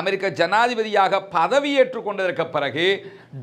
அமெரிக்க ஜனாதிபதியாக பதவியேற்றுக் கொண்டதற்கு பிறகு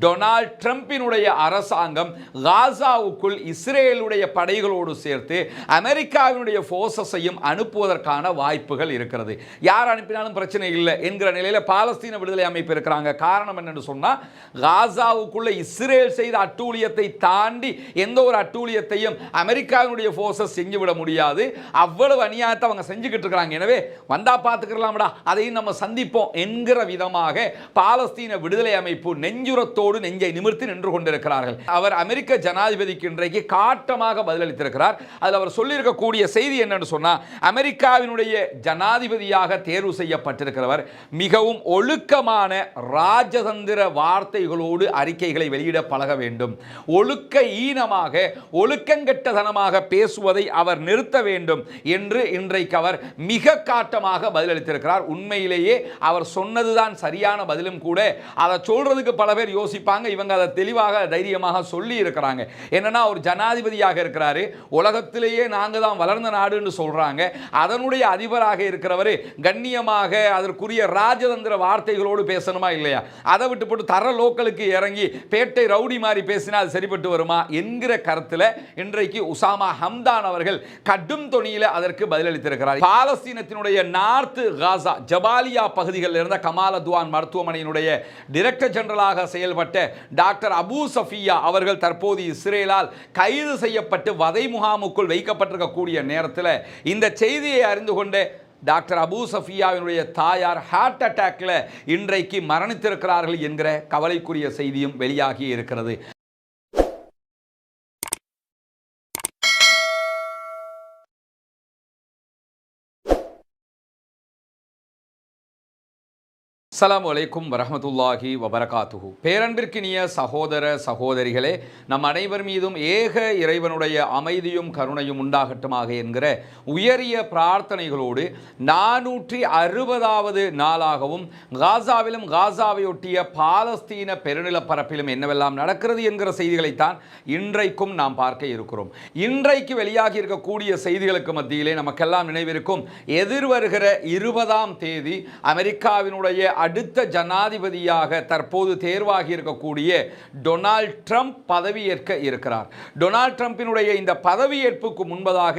டொனால்ட் ட்ரம்பினுடைய அரசாங்கம் காசாவுக்குள் இஸ்ரேலுடைய படைகளோடு சேர்த்து அமெரிக்காவினுடைய ஃபோர்ஸஸையும் அனுப்புவதற்கான வாய்ப்புகள் இருக்கிறது. யார் அனுப்பினாலும் பிரச்சனை இல்லை என்கிற நிலையில் பாலஸ்தீன விடுதலை அமைப்பு இருக்கிறாங்க. காரணம் என்னென்னு சொன்னால் காசாவுக்குள்ள இஸ்ரேல் செய்த அட்டூழியத்தை தாண்டி எந்த ஒரு அட்டூழியத்தையும் அமெரிக்காவினுடைய ஃபோர்ஸஸ் செஞ்சுவிட முடியாது. அவ்வளவு அநியாயத்தை அவங்க செஞ்சுக்கிட்டு இருக்கிறாங்க. எனவே வந்தா பார்த்துக்கலாம்டா. அதையும் நம்ம சந்திப்போம் என்கிற விதமாக பாலஸ்தீன விடுதலை அமைப்பு நெஞ்சுரத்தோடு நெஞ்சை நிமிர்த்தி நின்று கொண்டிருக்கிறார்கள். அவர் அமெரிக்க ஜனாதிபதிக்கு இன்றைக்கு காட்டமாக பதிலளித்திருக்கிறார். அதில் அவர் சொல்லியிருக்கக்கூடிய செய்தி என்னன்னு சொன்னால் அமெரிக்காவினுடைய ஜனாதிபதியாக தேர்வு செய்யப்பட்டிருக்கிறவர் மிகவும் ஒழுக்கமான ராஜதந்திர வார்த்தைகளோடு அறிக்கைகளை வெளியிட பழக வேண்டும். ஒழுக்க ஈனமாக ஒழுக்கங்கெட்டதனமாக பேசுவதை அவர் நிறுத்த வேண்டும் என்று இன்றைக்கு அவர் மிக காட்டமாக பதிலளித்திருக்கிறார். உண்மையிலேயே அவர் சொன்னதுதான் சரியான பதிலும் கூட அதை சொல்றதுக்கு பல பேர் யோசிப்பாங்க. இவங்க அதை தெளிவாக தைரியமாக சொல்லி இருக்கிறாங்க. என்னன்னா ஒரு ஜனாதிபதியாக இருக்கிறாரு. உலகத்திலேயே நாங்கள் தான் வளர்ந்த நாடுன்னு சொல்றாங்க. அதனுடைய அதிபராக இருக்கிறவர் கண்ணியமாக அதற்குரிய ராஜதந்திர வார்த்தைகளோடு பேசணுமா இல்லையா? அதை விட்டு போட்டு தர லோக்கலுக்கு இறங்கி பேட்டை ரவுடி மாதிரி பேசினா அது சரிப்பட்டு வருமா என்கிற கருத்தில் இன்றைக்கு உசாமா ஹம்தான் அவர்கள் கடும் தொனியில் அதற்கு பதிலளித்திருக்கிறார். பாலஸ்தீனத்தினுடைய நார்த் காசா ஜபாலியா பகுதிகளில் இருந்த கமால துவான் மருத்துவமனையினுடைய டிரெக்டர் ஜெனரலாக செயல்பட்ட டாக்டர் அபு சஃபியா அவர்கள் தற்போது இஸ்ரேலால் கைது செய்யப்பட்டு வதை முகாமுக்குள் வைக்கப்பட்டிருக்கக்கூடிய நேரத்தில் இந்த செய்தியை அறிந்து கொண்டு டாக்டர் அபு சஃபியாவினுடைய தாயார் ஹார்ட் அட்டாக்கில் இன்றைக்கு மரணித்திருக்கிறார்கள் என்கிற கவலைக்குரிய செய்தியும் வெளியாகி இருக்கிறது. அஸ்லாம் வலைக்கும் வரமத்துல்லாஹி வபரகாத்துஹு. பேரன்பிற்கினிய சகோதர சகோதரிகளே நம் அனைவர் மீதும் ஏக இறைவனுடைய அமைதியும் கருணையும் உண்டாகட்டுமாக என்கிற உயரிய பிரார்த்தனைகளோடு நானூற்றி அறுபதாவது நாளாகவும் காசாவிலும் காசாவையொட்டிய பாலஸ்தீன பெருநிலப்பரப்பிலும் என்னவெல்லாம் நடக்கிறது என்கிற செய்திகளைத்தான் இன்றைக்கும் நாம் பார்க்க இருக்கிறோம். இன்றைக்கு வெளியாகி இருக்கக்கூடிய செய்திகளுக்கு மத்தியிலே நமக்கெல்லாம் நினைவிருக்கும் எதிர்வருகிற இருபதாம் தேதி அமெரிக்காவினுடைய அடுத்த ஜனாதிபதியாக தற்போது தேர்வாகி இருக்கக்கூடிய டொனால்ட் ட்ரம்ப் பதவியேற்க இருக்கிறார். டொனால்ட் ட்ரம்பினுடைய இந்த பதவியேற்புக்கு முன்பதாக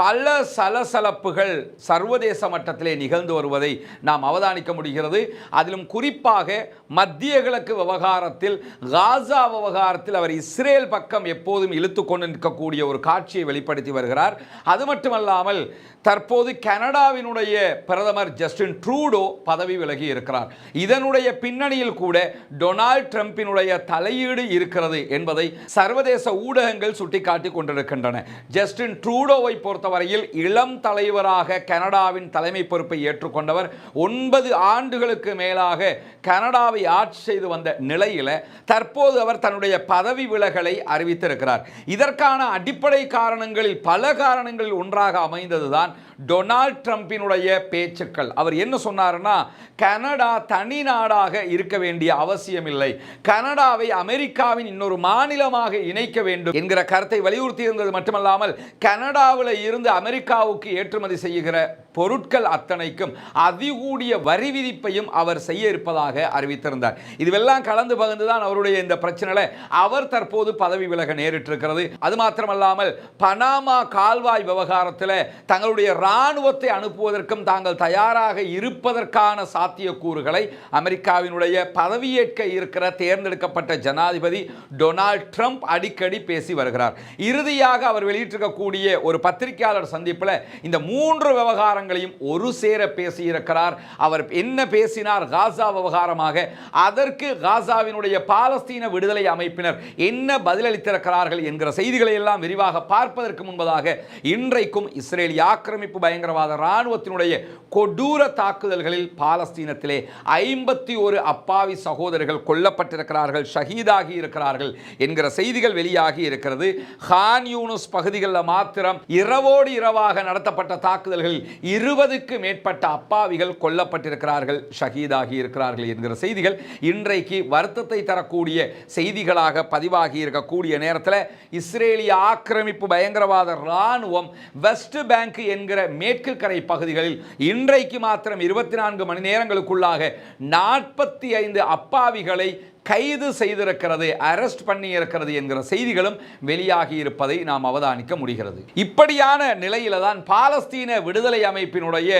பல சலசலப்புகள் சர்வதேச மட்டத்திலே நிகழ்ந்து வருவதை நாம் அவதானிக்க முடிகிறது. அதிலும் குறிப்பாக மத்திய கிழக்கு விவகாரத்தில் காசா விவகாரத்தில் அவர் இஸ்ரேல் பக்கம் எப்போதும் இழுத்து கொண்டு நிற்கக்கூடிய ஒரு காட்சியை வெளிப்படுத்தி வருகிறார். அது மட்டுமல்லாமல் தற்போது கனடாவினுடைய பிரதமர் ஜஸ்டின் ட்ரூடோ பதவி விலகி இருக்கிறார். இதனுடைய பின்னணியில் கூட டொனால்ட் ட்ரம்பினுடைய தலையீடு இருக்கிறது என்பதை சர்வதேச ஊடகங்கள் சுட்டிக்காட்டி கொண்டிருக்கின்றன. ஜஸ்டின் ட்ரூடோவை பொறுத்தவரையில் இளம் தலைவராக கனடாவின் தலைமை பொறுப்பை ஏற்றுக்கொண்டவர். ஒன்பது ஆண்டுகளுக்கு மேலாக கனடாவை ஆட்சி செய்து வந்த நிலையில தற்போது அவர் தன்னுடைய பதவி விலகலை அறிவித்திருக்கிறார். இதற்கான அடிப்படை காரணங்களில் பல காரணங்களில் ஒன்றாக அமைந்ததுதான் டொனால்ட் ட்ரம்பினுடைய பேச்சுக்கள். அவர் என்ன சொன்னாருன்னா கனடா தனி நாடாக இருக்க வேண்டிய அவசியமில்லை. கனடாவை அமெரிக்காவின் இன்னொரு மாநிலமாக இணைக்க வேண்டும் என்கிற கருத்தை வலியுறுத்தி இருந்தது மட்டுமல்லாமல் கனடாவில் இருந்து அமெரிக்காவுக்கு ஏற்றுமதி செய்கிற பொருட்கள் அத்தனைக்கும் அதிகூடிய வரி விதிப்பையும் அவர் செய்ய இருப்பதாக அறிவித்திருந்தார். இதுவெல்லாம் கலந்து பகிர்ந்துதான் அவருடைய இந்த பிரச்சனையில் அவர் தற்போது பதவி விலக நேரிட்டிருக்கிறது. அது மாத்திரமல்லாமல் பனாமா கால்வாய் விவகாரத்தில் தங்களுடைய இராணுவத்தை அனுப்புவதற்கும் தாங்கள் தயாராக இருப்பதற்கான சாத்தியக்கூறுகளை அமெரிக்காவினுடைய பதவியேற்க இருக்கிற தேர்ந்தெடுக்கப்பட்ட ஜனாதிபதி டொனால்ட் ட்ரம்ப் அடிக்கடி பேசி வருகிறார். இறுதியாக அவர் வெளியிட்டிருக்கக்கூடிய ஒரு பத்திரிகையாளர் சந்திப்பில் இந்த மூன்று விவகாரங்களையும் ஒரு சேர பேசியிருக்கிறார். அவர் என்ன பேசினார்? காசா விவகாரமாக. அதற்கு காசாவினுடைய பாலஸ்தீன விடுதலை அமைப்பினர் என்ன பதிலளித்திருக்கிறார்கள் என்கிற செய்திகளை எல்லாம் விரிவாக பார்ப்பதற்கு முன்பதாக இன்றைக்கும் இஸ்ரேலிய ஆக்கிரமிப்பு பயங்கரவாத இராணுவத்தினுடைய கொடூர தாக்குதல்களில் பாலஸ்தீனத்திலே ஐம்பத்தி ஒரு அப்பாவி சகோதரர்கள் கொல்லப்பட்டிருக்கிறார்கள் ஷஹீதாகி இருக்கிறார்கள் என்கிற செய்திகள் வெளியாகி இருக்கிறது. ஹான் யூனுஸ் பகுதிகளில் மாத்திரம் இரவோடு இரவாக நடத்தப்பட்ட தாக்குதல்களில் இருபதுக்கு மேற்பட்ட அப்பாவிகள் கொல்லப்பட்டிருக்கிறார்கள் ஷஹீதாகி இருக்கிறார்கள் என்கிற செய்திகள் இன்றைக்கு வருத்தத்தை தரக்கூடிய செய்திகளாக பதிவாகி இருக்கக்கூடிய நேரத்தில் இஸ்ரேலிய ஆக்கிரமிப்பு பயங்கரவாத இராணுவம் வெஸ்ட் பேங்க் என்கிற மேற்கு கரை பகுதிகளில் இன்றைக்கு மாத்திரம் இருபத்தி நான்கு மணி நேரங்களுக்குள்ளாக நாற்பத்தி ஐந்து அப்பாவிகளை கைது செய்திருக்கிறது அரெஸ்ட் பண்ணியிருக்கிறது என்கிற செய்திகளும் வெளியாகி இருப்பதை நாம் அவதானிக்க முடிகிறது. இப்படியான நிலையில தான் பாலஸ்தீன விடுதலை அமைப்பினுடைய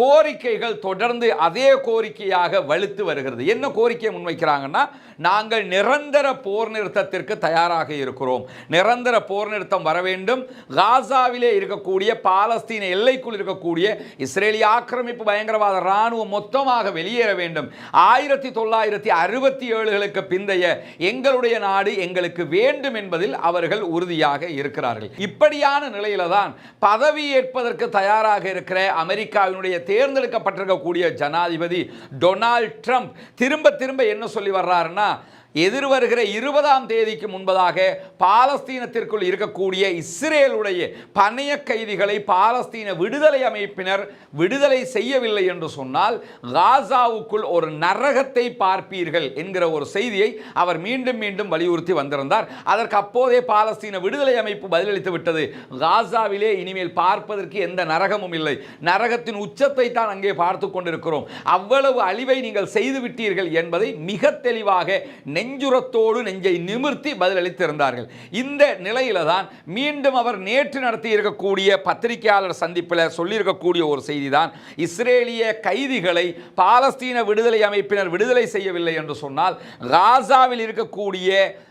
கோரிக்கைகள் தொடர்ந்து அதே கோரிக்கையாக வலுத்து வருகிறது. என்ன கோரிக்கை முன்வைக்கிறாங்கன்னா நாங்கள் நிரந்தர போர் நிறுத்தத்திற்கு தயாராக இருக்கிறோம். நிரந்தர போர் நிறுத்தம் வர வேண்டும். காசாவிலே இருக்கக்கூடிய பாலஸ்தீன எல்லைக்குள் இருக்கக்கூடிய இஸ்ரேலிய ஆக்கிரமிப்பு பயங்கரவாத இராணுவம் மொத்தமாக வெளியேற வேண்டும். ஆயிரத்தி தொள்ளாயிரத்தி அறுபத்தி ஏழுகளுக்கு பிந்தைய எங்களுடைய நாடு எங்களுக்கு வேண்டும் என்பதில் அவர்கள் உறுதியாக இருக்கிறார்கள். இப்படியான நிலையில தான் பதவி ஏற்பதற்கு தயாராக இருக்கிற அமெரிக்காவினுடைய தேர்ந்தெடுக்கப்பட்டிருக்கக்கூடிய ஜனாதிபதி டொனால்ட் ட்ரம்ப் திரும்ப திரும்ப என்ன சொல்லி வர்றாருன்னா எதிர்வருகிற இருபதாம் தேதிக்கு முன்பதாக பாலஸ்தீனத்திற்குள் இருக்கக்கூடிய இஸ்ரேலுடைய பணைய கைதிகளை பாலஸ்தீன விடுதலை அமைப்பினர் விடுதலை செய்யவில்லை என்று சொன்னால் காசாவுக்குள் ஒரு நரகத்தை பார்ப்பீர்கள் என்கிற ஒரு செய்தியை அவர் மீண்டும் மீண்டும் வலியுறுத்தி வந்திருந்தார். அதற்கு அப்போதே பாலஸ்தீன விடுதலை அமைப்பு பதிலளித்து விட்டது. காசாவிலே இனிமேல் பார்ப்பதற்கு எந்த நரகமும் இல்லை. நரகத்தின் உச்சத்தை தான் அங்கே பார்த்து கொண்டிருக்கிறோம். அவ்வளவு அழிவை நீங்கள் செய்து விட்டீர்கள் என்பதை மிக தெளிவாக நெஞ்சுரத்தோடு நெஞ்சை நிமிர்த்தி பதிலளித்திருந்தார்கள். இந்த நிலையில தான் மீண்டும் அவர் நேற்று நடத்தி இருக்கக்கூடிய பத்திரிகையாளர் சந்திப்பில் சொல்லியிருக்கக்கூடிய ஒரு செய்தி தான் இஸ்ரேலிய கைதிகளை பாலஸ்தீன விடுதலை அமைப்பினர் விடுதலை செய்யவில்லை என்று சொன்னால் காசாவில் இருக்கக்கூடிய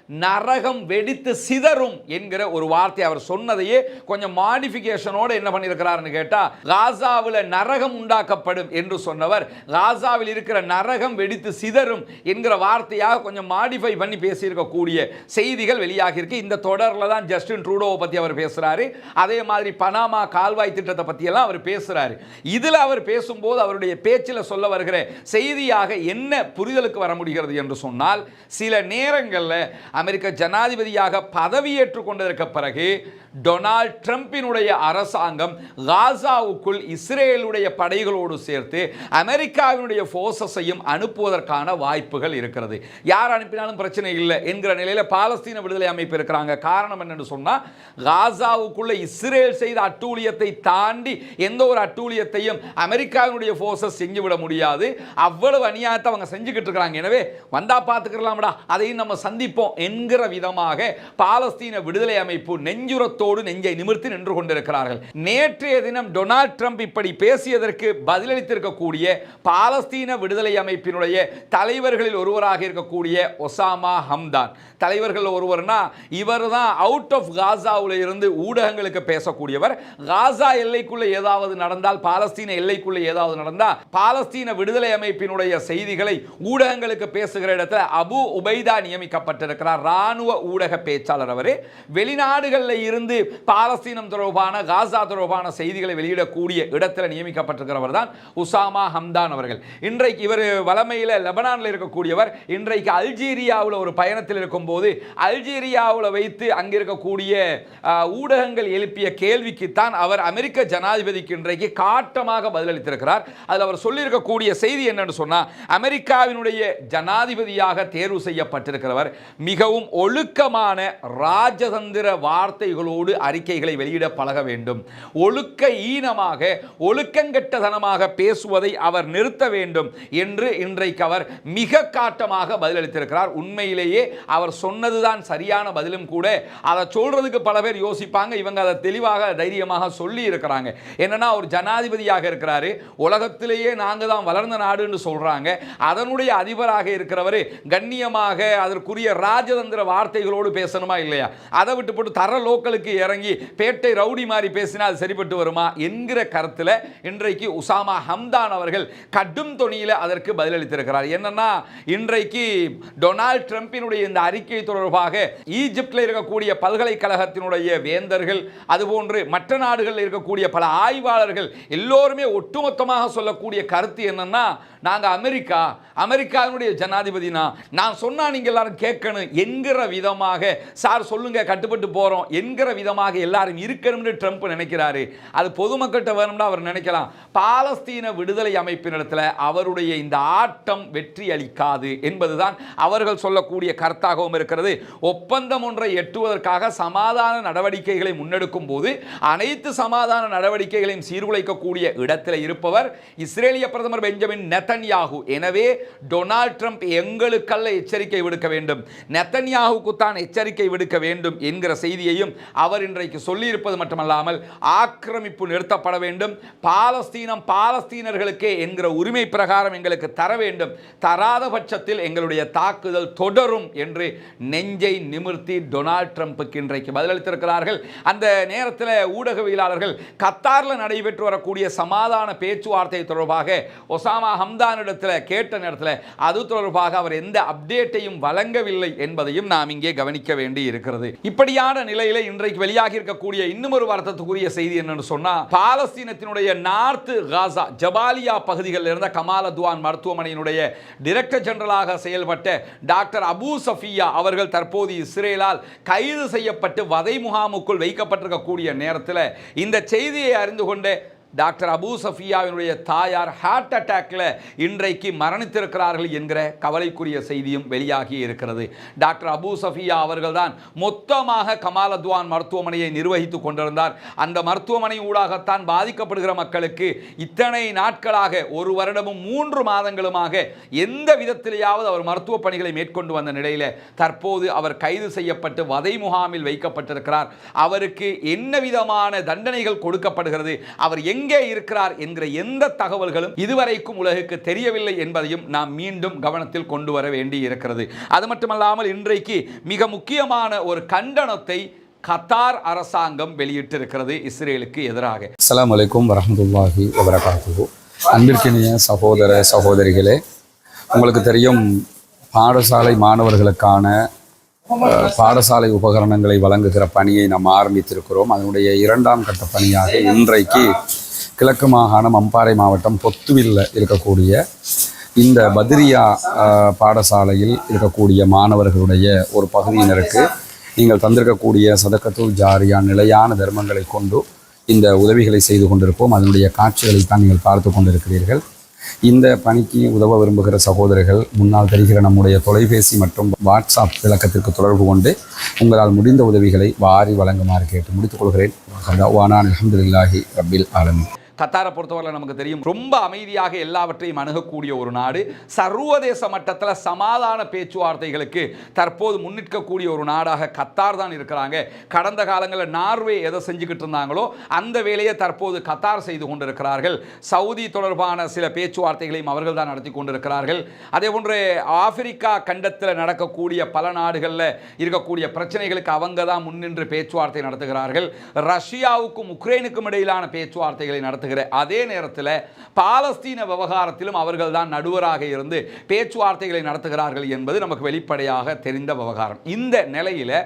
நரகம் வெடித்து சிதறும் என்கிற ஒரு வார்த்தை அவர் சொன்னதையே கொஞ்சம் மாடிஃபிகேஷனோடு என்ன பண்ணியிருக்கிறாருன்னு கேட்டால் காசாவில் நரகம் உண்டாக்கப்படும் என்று சொன்னவர். காசாவில் இருக்கிற நரகம் வெடித்து சிதறும் என்கிற வார்த்தையாக கொஞ்சம் மாடிஃபை பண்ணி பேசியிருக்கக்கூடிய செய்திகள் வெளியாகி இருக்கு இந்த தொடரில் தான் ஜஸ்டின் ட்ரூடோவை பற்றி அவர் பேசுகிறாரு அதே மாதிரி பனாமா கால்வாய் திட்டத்தை பற்றியெல்லாம் அவர் பேசுகிறாரு இதில் அவர் பேசும்போது அவருடைய பேச்சில் சொல்ல வருகிற செய்தியாக என்ன புரிதலுக்கு வர முடிகிறது என்று சொன்னால் சில நேரங்களில் அமெரிக்க ஜனாதிபதியாக பதவியேற்றுக் கொண்டதற்கு பிறகு டொனால்ட் ட்ரம்பினுடைய அரசாங்கம் காசாவுக்குள் இஸ்ரேலுடைய படைகளோடு சேர்த்து அமெரிக்காவினுடைய ஃபோர்ஸஸையும் அனுப்புவதற்கான வாய்ப்புகள் இருக்கிறது. யார் அனுப்பினாலும் பிரச்சனை இல்லை என்கிற நிலையில் பாலஸ்தீன விடுதலை அமைப்பு இருக்கிறாங்க. காரணம் என்னன்னு சொன்னால் காசாவுக்குள்ள இஸ்ரேல் செய்த அட்டூழியத்தை தாண்டி எந்த ஒரு அட்டூழியத்தையும் அமெரிக்காவினுடைய ஃபோர்ஸஸ் செஞ்சுவிட முடியாது. அவ்வளவு அநியாயத்தை அவங்க செஞ்சுக்கிட்டு இருக்கிறாங்க. எனவே வந்தா பார்த்துக்கலாம்டா. அதையும் நம்ம சந்திப்போம். என்கிற விதமாக பாலஸ்தீன விடுதலை அமைப்பு நெஞ்சுரத்தோடு நெஞ்சை நிமிர்த்தி நின்று கொண்டிருக்கிறார்கள். நேற்றைய தினம் டொனால்ட் ட்ரம்ப் இப்படி பேசியதற்கு பதிலளித்திருக்கக்கூடிய பாலஸ்தீன விடுதலை அமைப்பினுடைய தலைவர்களில் ஒருவராக இருக்கக்கூடிய ஒசாமா ஹம்தான். தலைவர்கள் ஒருவர்னா இவர் தான் அவுட் ஆஃப் காசாவில் இருந்து ஊடகங்களுக்கு பேசக்கூடியவர். காசா எல்லைக்குள்ள ஏதாவது நடந்தால் பாலஸ்தீன எல்லைக்குள்ள ஏதாவது நடந்தால் பாலஸ்தீன விடுதலை அமைப்பினுடைய செய்திகளை ஊடகங்களுக்கு பேசுகிற இடத்துல அபு உபைதா நியமிக்கப்பட்டிருக்கிறார். ராணுவ ஊடக பேச்சாளர் அவரே வெளிநாடுகளில் இருந்து பாலஸ்தீனம் தொடர்பான காசா தொடர்பான செய்திகளை வெளியிடக்கூடிய இடத்துல நியமிக்கப்பட்டிருக்கிறவர் தான் உசாமா ஹம்தான் அவர்கள். இன்றைக்கு இவர் வளமையில் லெபனானில் இருக்கக்கூடியவர் இன்றைக்கு அல்ஜீரியாவில் ஒரு பயணத்தில் இருக்கும்போது அல்ஜீரியாவில் வைத்து அங்கே இருக்கக்கூடிய ஊடகங்கள் எழுப்பிய கேள்விக்குத்தான் அவர் அமெரிக்க ஜனாதிபதிக்கு இன்றைக்கு காட்டமாக பதிலளித்திருக்கிறார். அதில் அவர் சொல்லியிருக்கக்கூடிய செய்தி என்னன்னு சொன்னால் அமெரிக்காவினுடைய ஜனாதிபதியாக தேர்வு செய்யப்பட்டிருக்கிறவர் மிக மிகவும் ஒழுக்கமான ராஜதந்திர வார்த்தைகளோடு அறிக்கைகளை வெளியிட பழக வேண்டும். ஒழுக்க ஈனமாக ஒழுக்கங்கெட்டதனமாக பேசுவதை அவர் நிறுத்த வேண்டும் என்று இன்றைக்கு அவர் மிக காட்டமாக பதிலளித்திருக்கிறார். உண்மையிலேயே அவர் சொன்னதுதான் சரியான பதிலும் கூட. அதை சொல்றதுக்கு பல பேர் யோசிப்பாங்க. இவங்க அதை தெளிவாக தைரியமாக சொல்லி இருக்கிறாங்க. என்னன்னா ஒரு ஜனாதிபதியாக இருக்கிறாரு. உலகத்திலேயே நாங்கள் தான் வளர்ந்த நாடுன்னு சொல்றாங்க. அதனுடைய அதிபராக இருக்கிறவர் கண்ணியமாக அதற்குரிய ராஜ ராஜதந்திர வார்த்தைகளோடு பேசணுமா இல்லையா? அதை விட்டு போட்டு தர லோக்கலுக்கு இறங்கி பேட்டை ரவுடி மாதிரி பேசினா அது சரிப்பட்டு வருமா என்கிற கருத்தில் இன்றைக்கு உசாமா ஹம்தான் அவர்கள் கடும் தொனியில் அதற்கு பதிலளித்திருக்கிறார். என்னன்னா இன்றைக்கு டொனால்ட் ட்ரம்பினுடைய இந்த அறிக்கை தொடர்பாக ஈஜிப்டில் இருக்கக்கூடிய பல்கலைக்கழகத்தினுடைய வேந்தர்கள் அதுபோன்று மற்ற நாடுகளில் இருக்கக்கூடிய பல ஆய்வாளர்கள் எல்லோருமே ஒட்டுமொத்தமாக சொல்லக்கூடிய கருத்து என்னன்னா நாங்கள் அமெரிக்கா அமெரிக்காவினுடைய ஜனாதிபதினா நான் சொன்னா நீங்க எல்லாரும் கேட்கணும் என்கிற விதமாக சார் சொல்லுங்க கட்டுப்பட்டு போறோம். என்கிற விதமாக எல்லாரும் இருக்கணும்னு ட்ரம்ப் நினைக்கிறாரு. அது பொதுமக்கள்கிட்ட வேணும்னா அவர் நினைக்கலாம். பாலஸ்தீன விடுதலை அமைப்பினிடத்தில் அவருடைய இந்த ஆட்டம் வெற்றி அளிக்காது என்பதுதான் அவர்கள் சொல்லக்கூடிய கருத்தாகவும் இருக்கிறது. ஒப்பந்தம் ஒன்றை எட்டுவதற்காக சமாதான நடவடிக்கைகளை முன்னெடுக்கும் போது அனைத்து சமாதான நடவடிக்கைகளையும் சீர்குலைக்கக்கூடிய இடத்தில் இருப்பவர் இஸ்ரேலிய பிரதமர் பெஞ்சமின் நெத்தன்யாகு. எனவே டொனால்ட் ட்ரம்ப் எங்களுக்கல்ல எச்சரிக்கை விடுக்க வேண்டும். நெத்தன்யாவுக்குத்தான் எச்சரிக்கை விடுக்க வேண்டும் என்கிற செய்தியையும் அவர் இன்றைக்கு சொல்லியிருப்பது மட்டுமல்லாமல் ஆக்கிரமிப்பு நிறுத்தப்பட வேண்டும். பாலஸ்தீனம் பாலஸ்தீனர்களுக்கே என்கிற உரிமை பிரகாரம் எங்களுக்கு தர வேண்டும். தராத பட்சத்தில் எங்களுடைய தாக்குதல் தொடரும் என்று நெஞ்சை நிமிர்த்தி டொனால்ட் ட்ரம்ப்புக்கு இன்றைக்கு பதிலளித்திருக்கிறார்கள். அந்த நேரத்தில் ஊடகவியலாளர்கள் கத்தாரில் நடைபெற்று வரக்கூடிய சமாதான பேச்சுவார்த்தை தொடர்பாக ஒசாமா ஹம்தானிடத்தில் கேட்ட நேரத்தில் அது தொடர்பாக அவர் எந்த அப்டேட்டையும் வழங்கவில்லை என்று என்பதையும் நாம் இங்கே கவனிக்க வேண்டி இருக்கிறது இப்படியான நிலையில இன்றைக்கு வெளியாகி இருக்கக்கூடிய இன்னும் ஒரு வருத்தத்துக்குரிய செய்தி என்னன்னு சொன்னா பாலஸ்தீனத்தினுடைய நார்த் காசா ஜபாலியா பகுதிகளில் இருந்த கமால் மருத்துவமனையினுடைய டிரெக்டர் ஜெனரலாக செயல்பட்ட டாக்டர் அபூ சஃபியா அவர்கள் தற்போது இஸ்ரேலால் கைது செய்யப்பட்டு வதை முகாமுக்குள் வைக்கப்பட்டிருக்கக்கூடிய நேரத்தில் இந்த செய்தியை அறிந்து கொண்டு டாக்டர் அபு சஃபியாவினுடைய தாயார் ஹார்ட் அட்டாக்ல இன்றைக்கு மரணித்திருக்கிறார்கள் என்கிற கவலைக்குரிய செய்தியும் வெளியாகி இருக்கிறது. டாக்டர் அபு சஃபியா அவர்கள்தான் மொத்தமாக கமாலத்வான் மருத்துவமனையை நிர்வகித்துக் கொண்டிருந்தார். அந்த மருத்துவமனை ஊடாகத்தான் பாதிக்கப்படுகிற மக்களுக்கு இத்தனை நாட்களாக ஒரு வருடமும் மூன்று மாதங்களுமாக எந்த விதத்திலேயாவது அவர் மருத்துவ பணிகளை மேற்கொண்டு வந்த நிலையில் தற்போது அவர் கைது செய்யப்பட்டு வதை முகாமில் வைக்கப்பட்டிருக்கிறார். அவருக்கு என்ன விதமான தண்டனைகள் கொடுக்கப்படுகிறது? அவர் எங்க இருக்கிறார் என்கிற எந்த தகவல்களும் இதுவரைக்கும் உலகுக்கு தெரியவில்லை என்பதையும் நாம் மீண்டும் கவனத்தில் கொண்டு வர வேண்டி இருக்கிறது. அது மட்டுமல்லாமல் இன்றைக்கு மிக முக்கியமான ஒரு கண்டனத்தை கத்தார் அரசாங்கம் வெளியிட்டிருக்கிறது இஸ்ரேலுக்கு எதிராக. அஸ்லாம் அலைக்கும் வரஹ்மத்துல்லாஹி வபரகாத்து அன்பிற்கினிய சகோதர சகோதரிகளே உங்களுக்கு தெரியும் பாடசாலை மாணவர்களுக்கான பாடசாலை உபகரணங்களை வழங்குகிற பணியை நாம் ஆரம்பித்திருக்கிறோம். அதனுடைய இரண்டாம் கட்ட பணியாக இன்றைக்கு கிழக்கு மாகாணம் அம்பாறை மாவட்டம் பொத்துவில் இருக்கக்கூடிய இந்த பத்ரியா பாடசாலையில் இருக்கக்கூடிய மாணவர்களுடைய ஒரு பகுதியினருக்கு நீங்கள் தந்திருக்கக்கூடிய சதக்கத்துல் ஜாரியா நிலையான தர்மங்களை கொண்டு இந்த உதவிகளை செய்து கொண்டிருப்போம். அதனுடைய காட்சிகளை தான் நீங்கள் பார்த்து கொண்டிருக்கிறீர்கள். இந்த பணிக்கு உதவ விரும்புகிற சகோதரர்கள் முன்னால் தெரிகிற நம்முடைய தொலைபேசி மற்றும் வாட்ஸ்அப் விளக்கத்திற்கு தொடர்பு கொண்டு உங்களால் முடிந்த உதவிகளை வாரி வழங்குமாறு கேட்டு முடித்துக் கொள்கிறேன். வானான் அலமதுல்லாஹி ரபில் ஆலமின். கத்தாரை பொறுத்தவரை நமக்கு தெரியும் ரொம்ப அமைதியாக எல்லாவற்றையும் அணுகக்கூடிய ஒரு நாடு. சர்வதேச மட்டத்தில் சமாதான பேச்சுவார்த்தைகளுக்கு தற்போது முன்னிற்கக்கூடிய ஒரு நாடாக கத்தார் தான் இருக்கிறாங்க. கடந்த காலங்களில் நார்வே எதை செஞ்சுக்கிட்டு இருந்தாங்களோ அந்த வேலையை தற்போது கத்தார் செய்து கொண்டிருக்கிறார்கள். சவுதி தொடர்பான சில பேச்சுவார்த்தைகளையும் அவர்கள் தான் நடத்தி கொண்டிருக்கிறார்கள். அதே போன்று ஆப்பிரிக்கா கண்டத்தில் நடக்கக்கூடிய பல நாடுகளில் இருக்கக்கூடிய பிரச்சனைகளுக்கு அவங்க தான் முன்னின்று பேச்சுவார்த்தை நடத்துகிறார்கள். ரஷ்யாவுக்கும் உக்ரைனுக்கும் இடையிலான பேச்சுவார்த்தைகளை நடத்துகிற அதே நேரத்தில் பாலஸ்தீன விவகாரத்திலும் அவர்கள் தான் நடுவராக இருந்து பேச்சுவார்த்தைகளை நடத்துகிறார்கள் என்பது நமக்கு வெளிப்படையாக தெரிந்த விவகாரம். இந்த நிலையில்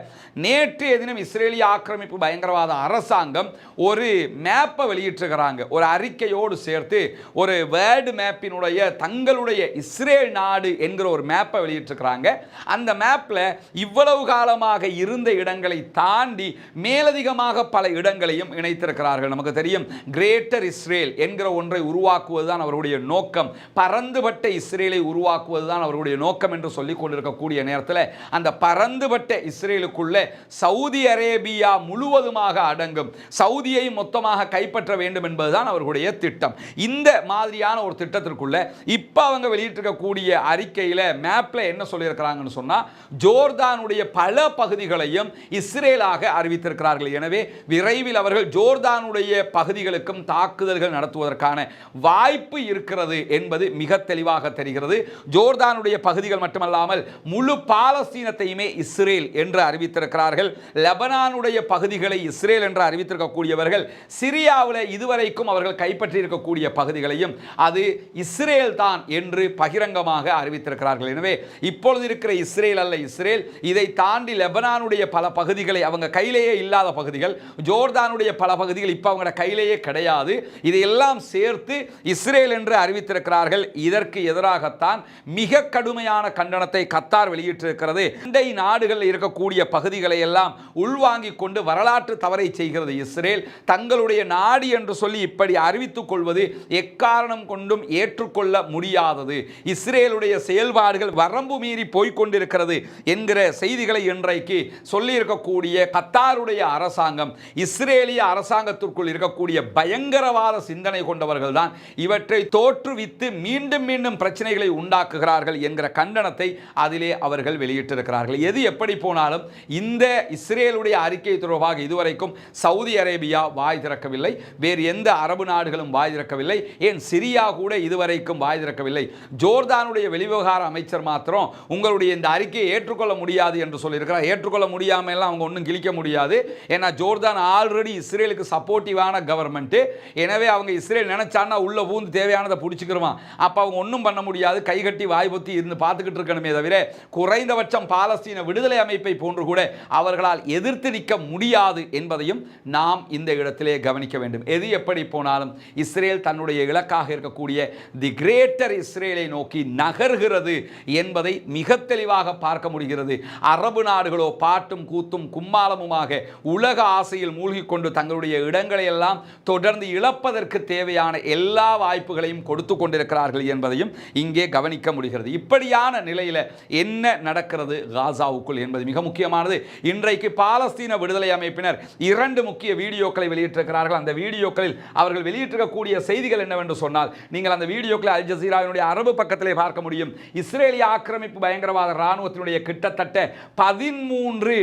நேற்றைய தினம் இஸ்ரேலிய ஆக்கிரமிப்பு பயங்கரவாத அரசாங்கம் ஒரு மேப்பை வெளியிட்டிருக்கிறாங்க. ஒரு அறிக்கையோடு சேர்த்து ஒரு வேர்டு மேப்பினுடைய தங்களுடைய இஸ்ரேல் நாடு என்கிற ஒரு மேப்பை வெளியிட்டிருக்கிறாங்க. அந்த மேப்பில் இவ்வளவு காலமாக இருந்த இடங்களை தாண்டி மேலதிகமாக பல இடங்களையும் இணைத்திருக்கிறார்கள். நமக்கு தெரியும் கிரேட்டர் இஸ்ரேல் என்கிற ஒன்றை உருவாக்குவதுதான் அவருடைய நோக்கம். பரந்துபட்ட இஸ்ரேலை உருவாக்குவதுதான் அவருடைய நோக்கம் என்று சொல்லிக் கொண்டிருக்கக்கூடிய நேரத்தில் அந்த பரந்துபட்ட இஸ்ரேலுக்குள்ளே சவுதி அரேபியா முழுவதுமாக அடங்கும். சவுதியை மொத்தமாக கைப்பற்ற வேண்டும் என்பதுதான் அவர்களுடைய திட்டம். இந்த மாதிரியான ஒரு திட்டத்திற்குள்ள இப்போ அவங்க வெளியிட்டிருக்கக்கூடிய அறிக்கையில் மேப்பில் என்ன சொல்லியிருக்கிறாங்கன்னு சொன்னால் ஜோர்தானுடைய பல பகுதிகளையும் இஸ்ரேலாக அறிவித்திருக்கிறார்கள். எனவே விரைவில் அவர்கள் ஜோர்தானுடைய பகுதிகளுக்கும் தாக்குதல்கள் நடத்துவதற்கான வாய்ப்பு இருக்கிறது என்பது மிக தெளிவாக தெரிகிறது. ஜோர்தானுடைய பகுதிகள் மட்டுமல்லாமல் முழு பாலஸ்தீனத்தையுமே இஸ்ரேல் என்று அறிவித்திருக்கிறார்கள். லெபனானுடைய பகுதிகளை இஸ்ரேல் என்று அறிவித்திருக்கக்கூடியவர்கள் சிரியாவில் இதுவரைக்கும் அவர்கள் கைப்பற்றி இருக்கக்கூடிய பகுதிகளையும் அது இஸ்ரேல் தான் என்று பகிரங்கமாக அறிவித்திருக்கிறார்கள். எனவே இப்பொழுது இருக்கிற இஸ்ரேல் அல்ல இஸ்ரேல் இதை தாண்டி லெபனானுடைய பல பகுதிகளை அவங்க கையிலேயே இல்லாத பகுதிகள் ஜோர்தானுடைய பல பகுதிகள் இப்போ அவங்களோட கையிலேயே கிடையாது. இதையெல்லாம் சேர்த்து இஸ்ரேல் என்று அறிவித்திருக்கிறார்கள். இதற்கு எதிராகத்தான் மிக கடுமையான கண்டனத்தை கத்தார் வெளியிட்டிருக்கிறது. அண்டை நாடுகளில் இருக்கக்கூடிய பகுதிகளை எல்லாம் உள்வாங்கிக் கொண்டு வரலாற்று தவறை செய்கிறது இஸ்ரேல். தங்களுடைய நாடு என்று சொல்லி இப்படி அறிவித்துக் கொள்வது எக்காரணம் கொண்டும் ஏற்றுக்கொள்ள முடியாதது. இஸ்ரேலுடைய செயல்பாடுகள் வரம்பு மீறி போய்கொண்டிருக்கிறது என்கிற செய்திகளை இன்றைக்கு சொல்லியிருக்கக்கூடிய கத்தாருடைய அரசாங்கம் இஸ்ரேலிய அரசாங்கத்திற்குள் இருக்கக்கூடிய பயங்கரவாத சிந்தனை கொண்டவர்கள் தான் இவற்றை தோற்றுவித்து மீண்டும் மீண்டும் பிரச்சனைகளை உண்டாக்குகிறார்கள் என்கிற கண்டனத்தை அதிலே அவர்கள் வெளியிட்டிருக்கிறார்கள். எது எப்படி போனாலும் இந்த இஸ்ரேலுடைய அறிக்கை தொடர்பாக இதுவரைக்கும் சவுதி அரேபியா வாய் திறக்கவில்லை. வேறு எந்த அரபு நாடுகளும் வாய் திறக்கவில்லை. ஏன் சிரியா கூட இதுவரைக்கும் வாய் திறக்கவில்லை. ஜோர்தானுடைய வெளிவிவகார அமைச்சர் மாத்திரம் உங்களுடைய இந்த அறிக்கையை ஏற்றுக்கொள்ள முடியாது என்று சொல்லியிருக்கிறார். ஏற்றுக்கொள்ள முடியாமல் எல்லாம் அவங்க ஒன்றும் கிழிக்க முடியாது. ஏன்னா ஜோர்தான் ஆல்ரெடி இஸ்ரேலுக்கு சப்போர்ட்டிவான கவர்மெண்ட்டு எனவே அவங்க இஸ்ரேல் நினச்சான்னா உள்ள பூந்து தேவையானதை பிடிச்சிக்கிருவான். அப்போ அவங்க ஒன்றும் பண்ண முடியாது. கைகட்டி வாய்பொத்தி இருந்து பார்த்துக்கிட்டு இருக்கணுமே தவிர குறைந்தபட்சம் பாலஸ்தீன விடுதலை அமைப்பை போன்று கூட அவர்களால் எதிர்த்து நிற்க முடியாது என்பதையும் நாம் இந்த இடத்திலே கவனிக்க வேண்டும். எது எப்படி போனாலும் இஸ்ரேல் தன்னுடைய இலக்காக இருக்கக்கூடிய தி கிரேட்டர் இஸ்ரேலை நோக்கி நகர்கிறது என்பதை மிக தெளிவாக பார்க்க முடிகிறது. அரபு நாடுகளோ பாட்டும் கூத்தும் கும்மாளமுமாக உலக ஆசையில் மூழ்கி கொண்டு தங்களுடைய இடங்களை எல்லாம் தொடர்ந்து இள இழப்பதற்கு தேவையான எல்லா வாய்ப்புகளையும் கொடுத்து கொண்டிருக்கிறார்கள் என்பதையும் இங்கே கவனிக்க முடிகிறது. இப்படியான நிலையில் என்ன நடக்கிறது காசாவுக்குள் என்பது மிக முக்கியமானது. இன்றைக்கு பாலஸ்தீன விடுதலை அமைப்பினர் இரண்டு முக்கிய வீடியோக்களை வெளியிட்டிருக்கிறார்கள். அந்த வீடியோக்களில் அவர்கள் வெளியிட்டிருக்கக்கூடிய செய்திகள் என்னவென்று சொன்னால் நீங்கள் அந்த வீடியோக்களை அல் ஜசீராவினுடைய அரபு பக்கத்திலே பார்க்க முடியும். இஸ்ரேலிய ஆக்கிரமிப்பு பயங்கரவாத இராணுவத்தினுடைய கிட்டத்தட்ட பதிமூன்று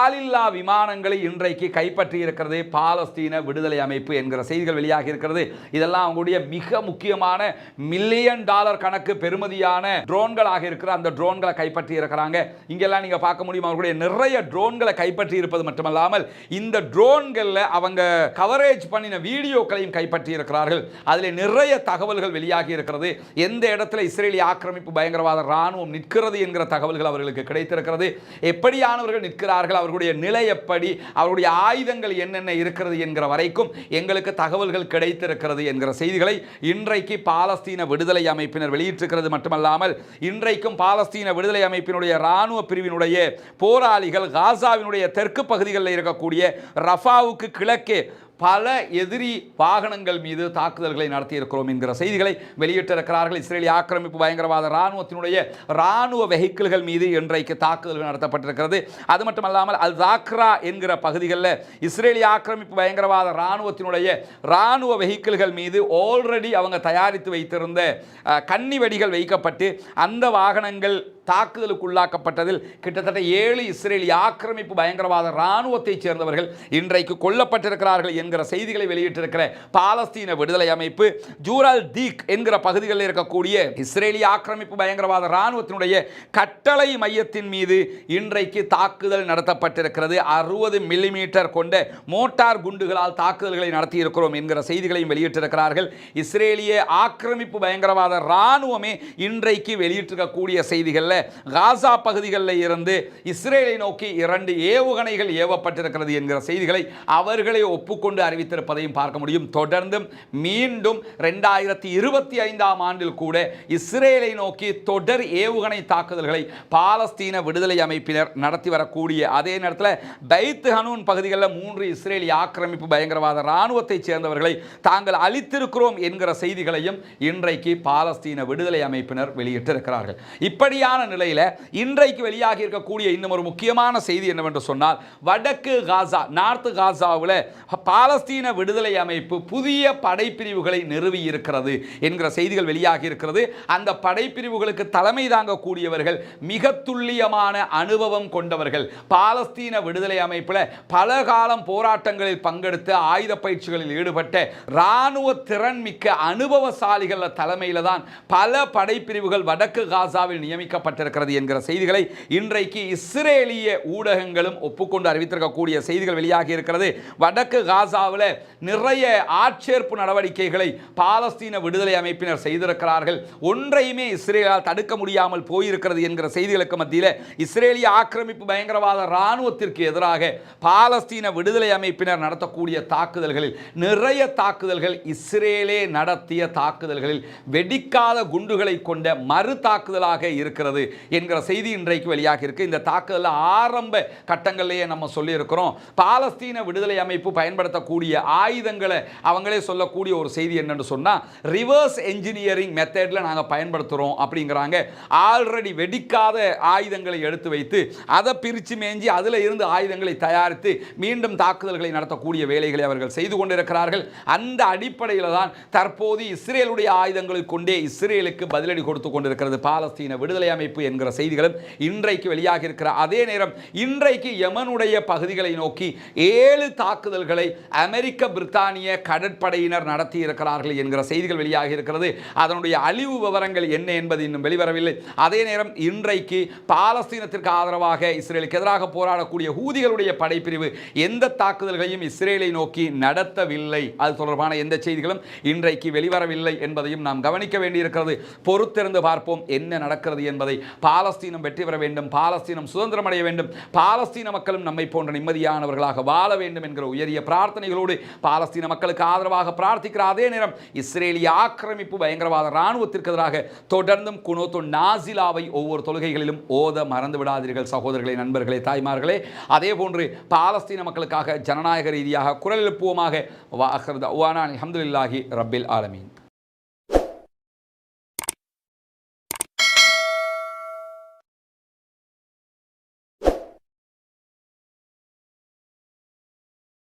ஆளில்லா விமானங்களை இன்றைக்கு கைப்பற்றி இருக்கிறது பாலஸ்தீன விடுதலை அமைப்பு என்கிற செய்திகள் வெளியாகி இருக்கிறது. இதெல்லாம் அவங்களுடைய மிக முக்கியமான மில்லியன் டாலர் கணக்கு பெறுமதியான ட்ரோன்களாக இருக்கிற அந்த ட்ரோன்களை கைப்பற்றி இருக்கிறாங்க. இங்கெல்லாம் நீங்க பார்க்க முடியும்? அவர்களுடைய நிறைய ட்ரோன்களை கைப்பற்றி இருப்பது மட்டுமல்லாமல் இந்த ட்ரோன்களில் அவங்க கவரேஜ் பண்ணின வீடியோக்களையும் கைப்பற்றி இருக்கிறார்கள். அதில் நிறைய தகவல்கள் வெளியாகி இருக்கிறது. எந்த இடத்துல இஸ்ரேலிய ஆக்கிரமிப்பு பயங்கரவாத ராணுவம் நிற்கிறது என்கிற தகவல்கள் அவர்களுக்கு கிடைத்திருக்கிறது. எப்படியானவர்கள் நிற்கிறார்கள்? அவர்களுடைய நிலை எப்படி? அவருடைய ஆயுதங்கள் என்னென்ன இருக்கிறது என்கிற வரைக்கும் எங்களுக்கு தகவல்கள் கிடைத்திருக்கிறது என்கிற செய்திகளை இன்றைக்கு பாலஸ்தீன விடுதலை அமைப்பினர் வெளியிட்டிருக்கிறது மட்டுமல்லாமல் இன்றைக்கும் பாலஸ்தீன விடுதலை அமைப்பினுடைய இராணுவ பிரிவினுடைய போராளிகள் காசாவினுடைய தெற்கு பகுதிகளில் இருக்கக்கூடிய ரஃபாவுக்கு கிழக்கே பல எதிரி வாகனங்கள் மீது தாக்குதல்களை நடத்தியிருக்கிறோம் என்கிற செய்திகளை வெளியிட்டிருக்கிறார்கள். இஸ்ரேலிய ஆக்கிரமிப்பு பயங்கரவாத இராணுவத்தினுடைய இராணுவ வெஹிக்கிள்கள் மீது இன்றைக்கு தாக்குதல்கள் நடத்தப்பட்டிருக்கிறது. அது மட்டுமல்லாமல் அல் தாக்ரா என்கிற பகுதிகளில் இஸ்ரேலிய ஆக்கிரமிப்பு பயங்கரவாத இராணுவத்தினுடைய இராணுவ வெஹிக்கிள்கள் மீது ஆல்ரெடி அவங்க தயாரித்து வைத்திருந்த கன்னி வெடிகள் வைக்கப்பட்டு அந்த வாகனங்கள் தாக்குதலுக்குள்ளாக்கப்பட்டதில் கிட்டத்தட்ட ஏழு இஸ்ரேலிய ஆக்கிரமிப்பு பயங்கரவாத இராணுவத்தைச் சேர்ந்தவர்கள் இன்றைக்கு கொல்லப்பட்டிருக்கிறார்கள் என்கிற செய்திகளை வெளியிட்டிருக்கிற பாலஸ்தீன விடுதலை அமைப்பு ஜூரால் தீக் என்கிற பகுதிகளில் இருக்கக்கூடிய இஸ்ரேலிய ஆக்கிரமிப்பு பயங்கரவாத இராணுவத்தினுடைய கட்டளை மையத்தின் மீது இன்றைக்கு தாக்குதல் நடத்தப்பட்டிருக்கிறது. அறுபது மில்லிமீட்டர் கொண்ட மோட்டார் குண்டுகளால் தாக்குதல்களை நடத்தியிருக்கிறோம் என்கிற செய்திகளையும் வெளியிட்டிருக்கிறார்கள். இஸ்ரேலிய ஆக்கிரமிப்பு பயங்கரவாத இராணுவமே இன்றைக்கு வெளியிட்டிருக்கக்கூடிய செய்திகளில் காசா பகுதிகளில் இருந்து இஸ்ரேலை நோக்கி இரண்டு ஏவுகணைகள் ஏவப்பட்டிருக்கிறது என்கிற செய்திகளை அவர்களே ஒப்புக்கொண்டு அறிவித்திருப்பதையும் பார்க்க முடியும். தொடர்ந்து மீண்டும் ரெண்டாயிரத்தி இருபத்தி ஐந்தாம் ஆண்டில் கூட இஸ்ரேலை நோக்கி தொடர் ஏவுகணை தாக்குதல்களை பாலஸ்தீன விடுதலை அமைப்பினர் நடத்தி வரக்கூடிய அதே நேரத்தில் பைத் ஹனூன் பகுதிகளில் மூன்று இஸ்ரேலிய ஆக்கிரமிப்பு பயங்கரவாத இராணுவத்தைச் சேர்ந்தவர்களை தாங்கள் அளித்திருக்கிறோம் என்கிற செய்திகளையும் இன்றைக்கு பாலஸ்தீன விடுதலை அமைப்பினர் வெளியிட்டிருக்கிறார்கள். இப்படியான நிலையில் இன்றைக்கு வெளியாகி இருக்கக்கூடிய இன்னும் ஒரு முக்கியமான செய்தி என்னவென்று சொன்னால் வடக்கு காசா நார்த்து காசாவில் பாலஸ்தீன விடுதலை அமைப்பு புதிய படைப்பிரிவுகளை நிறுவி இருக்கிறது என்கிற செய்திகள் வெளியாகி இருக்கிறது. அந்த படைப்பிரிவுகளுக்கு தலைமை தாங்கக்கூடியவர்கள் மிக துல்லியமான அனுபவம் கொண்டவர்கள். பாலஸ்தீன விடுதலை அமைப்பில் பல காலம் போராட்டங்களில் பங்கெடுத்து ஆயுத பயிற்சிகளில் ஈடுபட்ட இராணுவ திறன் மிக்க அனுபவசாலிகள் தலைமையில் தான் பல படைப்பிரிவுகள் வடக்கு காசாவில் நியமிக்கப்பட்டிருக்கிறது என்கிற செய்திகளை இன்றைக்கு இஸ்ரேலிய ஊடகங்களும் ஒப்புக்கொண்டு அறிவித்திருக்கக்கூடிய செய்திகள் வெளியாகி இருக்கிறது. வடக்கு காசா காசாவில் நிறைய ஆட்சேர்ப்பு நடவடிக்கைகளை பாலஸ்தீன விடுதலை அமைப்பினர் செய்திருக்கிறார்கள். ஒன்றையுமே இஸ்ரேலால் தடுக்க முடியாமல் போயிருக்கிறது என்கிற செய்திகளுக்கு மத்தியில் இஸ்ரேலிய ஆக்கிரமிப்பு பயங்கரவாத இராணுவத்திற்கு எதிராக பாலஸ்தீன விடுதலை அமைப்பினர் நடத்தக்கூடிய தாக்குதல்களில் நிறைய தாக்குதல்கள் இஸ்ரேலே நடத்திய தாக்குதல்களில் வெடிக்காத குண்டுகளை கொண்ட மறு தாக்குதலாக இருக்கிறது என்கிற செய்தி இன்றைக்கு வெளியாக இருக்கு. இந்த தாக்குதல் ஆரம்ப கட்டங்களிலேயே நம்ம சொல்லியிருக்கிறோம். பாலஸ்தீன விடுதலை அமைப்பு பயன்படுத்த சொல்லக்கூடிய ஆயுதங்களை அவங்களே சொல்லக்கூடிய ஒரு செய்தி என்னன்னு சொன்னால் ரிவர்ஸ் என்ஜினியரிங் மெத்தடில் நாங்கள் பயன்படுத்துகிறோம் அப்படிங்கிறாங்க. ஆல்ரெடி வெடிக்காத ஆயுதங்களை எடுத்து வைத்து அதை பிரித்து மேஞ்சி அதில் இருந்து ஆயுதங்களை தயாரித்து மீண்டும் தாக்குதல்களை நடத்தக்கூடிய வேலைகளை அவர்கள் செய்து கொண்டிருக்கிறார்கள். அந்த அடிப்படையில் தான் தற்போது இஸ்ரேலுடைய ஆயுதங்களை கொண்டே இஸ்ரேலுக்கு பதிலடி கொடுத்து கொண்டிருக்கிறது பாலஸ்தீன விடுதலை அமைப்பு என்கிற செய்திகளும் இன்றைக்கு வெளியாக இருக்கிற அதே நேரம் இன்றைக்கு யமனுடைய பகுதிகளை நோக்கி ஏழு தாக்குதல்களை அமெரிக்க பிரித்தானிய கடற்படையினர் நடத்தி இருக்கிறார்கள் என்கிற செய்திகள் வெளியாக இருக்கிறது அதனுடைய அழிவு விவரங்கள் என்ன என்பது இன்னும் வெளிவரவில்லை. அதே நேரம் இன்றைக்கு பாலஸ்தீனத்திற்கு ஆதரவாக இஸ்ரேலுக்கு எதிராக போராடக்கூடிய ஹூதிகளுடைய படைப்பிரிவு எந்த தாக்குதல்களையும் இஸ்ரேலை நோக்கி நடத்தவில்லை. அது தொடர்பான எந்த செய்திகளும் இன்றைக்கு வெளிவரவில்லை என்பதையும் நாம் கவனிக்க வேண்டியிருக்கிறது. பொறுத்திருந்து பார்ப்போம் என்ன நடக்கிறது என்பதை. பாலஸ்தீனம் வெற்றி பெற வேண்டும். பாலஸ்தீனம் சுதந்திரம் அடைய வேண்டும். பாலஸ்தீன மக்களும் நம்மை போன்ற நிம்மதியானவர்களாக வாழ வேண்டும் என்கிற உயரிய பிரார்த்தனை பிரார்த்தனைகளோடு பாலஸ்தீன மக்களுக்கு ஆதரவாக பிரார்த்திக்கிற அதே நேரம் இஸ்ரேலிய ஆக்கிரமிப்பு பயங்கரவாத இராணுவத்திற்கு எதிராக தொடர்ந்தும் குனோத்து நாசிலாவை ஒவ்வொரு தொழுகைகளிலும் ஓத மறந்து விடாதீர்கள் சகோதரர்களே நண்பர்களே தாய்மார்களே. அதே போன்று பாலஸ்தீன மக்களுக்காக ஜனநாயக ரீதியாக குரல் எழுப்புவோமாக. அஹமதுல்லாஹி அல்ஹம்துலில்லாஹி ரப்பில் ஆலமீன்.